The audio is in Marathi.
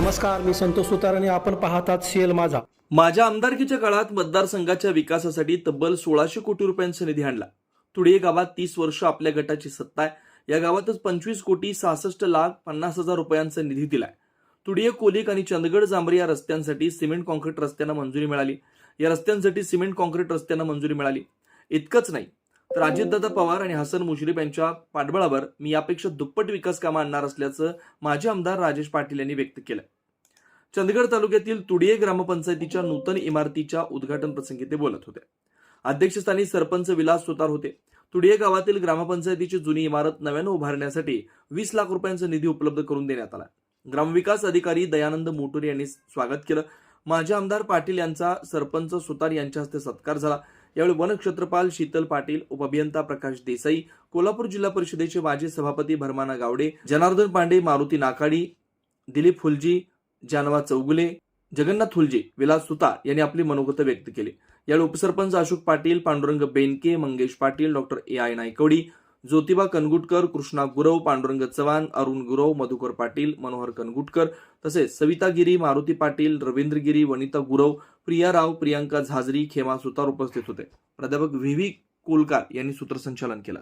नमस्कार मी संतोष सुतार आणि आपण पाहतात सीएल माझा. माझ्या आमदारकीच्या काळात मतदारसंघाच्या विकासासाठी तब्बल सोळाशे कोटी रुपयांचा निधी आणला. तुडे गावात तीस वर्ष आपल्या गटाची सत्ता आहे. या गावातच पंचवीस कोटी सहासष्ट लाख पन्नास हजार रुपयांचा निधी दिलाय. तुडिये कोलिक आणि चंदगड जांभरी या रस्त्यांसाठी सिमेंट कॉन्क्रीट रस्त्यांना मंजुरी मिळाली. या रस्त्यांसाठी सिमेंट कॉन्क्रीट रस्त्यांना मंजुरी मिळाली. इतकंच नाही तर अजितदादा पवार आणि हसन मुश्रीफ यांच्या पाठबळावर मी यापेक्षा दुप्पट विकास कामं आणणार असल्याचं माजी आमदार राजेश पाटील यांनी व्यक्त केलं चंदगड तालुक्यातील तुडिये ग्रामपंचायतीच्या नूतन इमारतीच्या उद्घाटन प्रसंगी ते बोलत होते. अध्यक्षस्थानी सरपंच विलास सुतार होते. तुडिये गावातील ग्रामपंचायतीची जुनी इमारत नव्यानं उभारण्यासाठी वीस लाख रुपयांचा निधी उपलब्ध करून देण्यात आला. ग्रामविकास अधिकारी दयानंद मोटोरे यांनी स्वागत केलं. माजी आमदार पाटील यांचा सरपंच सुतार यांच्या हस्ते सत्कार झाला. यावेळी वनक्षेत्रपाल शीतल पाटील उपअभियंता प्रकाश देसाई कोल्हापूर जिल्हा परिषदेचे माजी सभापती भरमाना गावडे जनार्दन पांडे मारुती नाकाडी दिलीप फुलजी जानवा चौगुले जगन्नाथ हुलजे विलास सुता यांनी आपली मनोगत व्यक्त केली. यावेळी उपसरपंच Ashok Patil Pandurang Benke Mangesh Patil doctor A I Naikwadi Jyotiba Kangutkar Krishna Gurav Pandurang Chavan Arun Gurav Madhukar Patil Manohar Kangutkar तसेच सविता गिरी मारुती पाटील रवींद्र गिरी वनिता गुरव प्रिया राव प्रियांका झाजरी खेमा सुतार उपस्थित होते. प्राध्यापक व्ही व्ही कोलकार यांनी सूत्रसंचालन केलं.